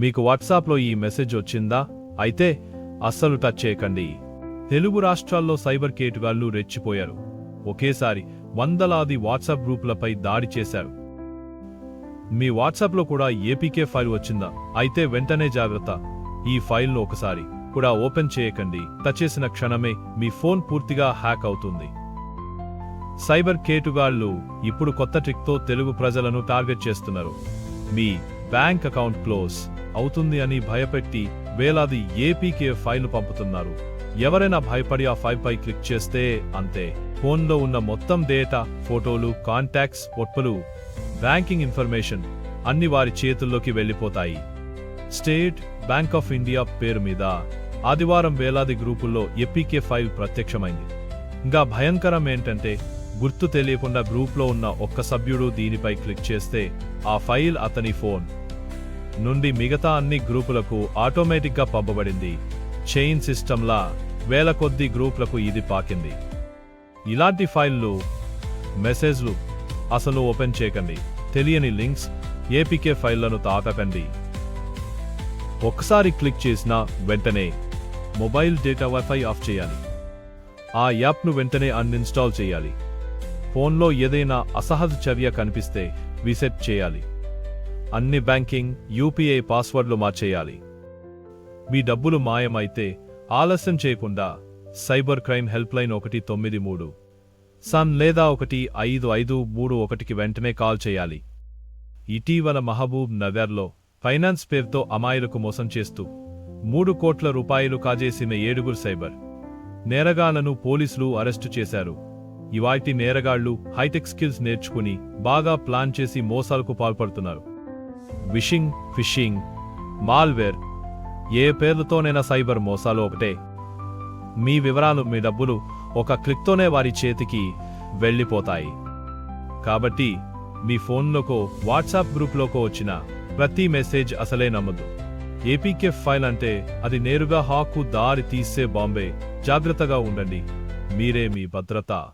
మీకు వాట్సాప్లో ఈ మెసేజ్ వచ్చిందా? అయితే అస్సలు టచ్ చేయకండి. తెలుగు రాష్ట్రాల్లో సైబర్ కేటుగాళ్ళు రెచ్చిపోయారు. ఒకేసారి వందలాది వాట్సాప్ గ్రూపులపై దాడి చేశారు. మీ వాట్సాప్లో కూడా ఏపీకే ఫైల్ వచ్చిందా? అయితే వెంటనే జాగ్రత్త. ఈ ఫైల్ను ఒకసారి కూడా ఓపెన్ చేయకండి. టచ్ చేసిన క్షణమే మీ ఫోన్ పూర్తిగా హ్యాక్ అవుతుంది. సైబర్ కేటుగాళ్ళు ఇప్పుడు కొత్త ట్రిక్తో తెలుగు ప్రజలను టార్గెట్ చేస్తున్నారు. మీ బ్యాంక్ అకౌంట్ క్లోజ్. అవుతుంది అని భయపెట్టి వేలాది ఏపీకే ఫైల్ పంపుతున్నారు. ఎవరైనా భయపడి ఆ ఫైల్ పై క్లిక్ చేస్తే అంతే. ఫోన్లో ఉన్న మొత్తం డేటా ఫోటోలు కాంటాక్ట్స్ పొట్టులు బ్యాంకింగ్ ఇన్ఫర్మేషన్ అన్ని వారి చేతుల్లోకి వెళ్ళిపోతాయి. స్టేట్ బ్యాంక్ ఆఫ్ ఇండియా పేరు మీద ఆదివారం వేలాది గ్రూపుల్లో ఎపికే ఫైల్ ప్రత్యక్షమైంది. ఇంకా భయంకరం ఏంటంటే గుర్తు తెలియకుండా గ్రూప్లో ఉన్న ఒక్క సభ్యుడు దీనిపై క్లిక్ చేస్తే ఆ ఫైల్ అతని ఫోన్. నుండి మిగతా అన్ని గ్రూపులకు ఆటోమేటిక్గా పంపబడింది. చైన్ సిస్టంలా వేల కొద్ది గ్రూపులకు ఇది పాకింది. ఇలాంటి ఫైళ్ళు మెసేజ్లు అసలు ఓపెన్ చేయకండి. తెలియని లింక్స్ ఏపీకే ఫైళ్ళను తాకకండి. ఒక్కసారి క్లిక్ చేసినా వెంటనే మొబైల్ డేటా వైఫై ఆఫ్ చేయాలి. ఆ యాప్ను వెంటనే అన్ఇన్స్టాల్ చేయాలి. ఫోన్లో ఏదైనా అసహజ చర్య కనిపిస్తే రీసెట్ చేయాలి. అన్ని బ్యాంకింగ్ యూపీఐ పాస్వర్డ్లు మార్చేయాలి. మీ డబ్బులు మాయమైతే ఆలస్యం చేయకుండా సైబర్ క్రైమ్ హెల్ప్ లైన్ ఒకటి తొమ్మిది మూడు సన్ లేదా ఒకటి ఐదు ఐదు మూడు ఒకటికి వెంటనే కాల్ చేయాలి. ఇటీవల మహబూబ్ నగర్లో ఫైనాన్స్ పేరుతో అమాయలకు మోసం చేస్తూ మూడు కోట్ల రూపాయలు కాజేసిన ఏడుగురు సైబర్ నేరగాళ్ళను పోలీసులు అరెస్టు చేశారు. ఇవాటి నేరగాళ్ళు హైటెక్ స్కిల్స్ నేర్చుకుని బాగా ప్లాన్ చేసి మోసాలకు పాల్పడుతున్నారు. విషింగ్ ఫిషింగ్ మాల్వేర్ ఏ పేర్లతోనైనా సైబర్ మోసాలు ఒకటే. మీ వివరాలు మీ డబ్బులు ఒక క్లిక్తోనే వారి చేతికి వెళ్ళిపోతాయి. కాబట్టి మీ ఫోన్లోకో వాట్సాప్ గ్రూప్లోకో వచ్చిన ప్రతి మెసేజ్ అసలే నమ్మదు ఏపీకే ఫైల్ అంటే అది నేరుగా హాకు దారి తీసే బాంబే. జాగ్రత్తగా ఉండండి. మీరే మీ భద్రత.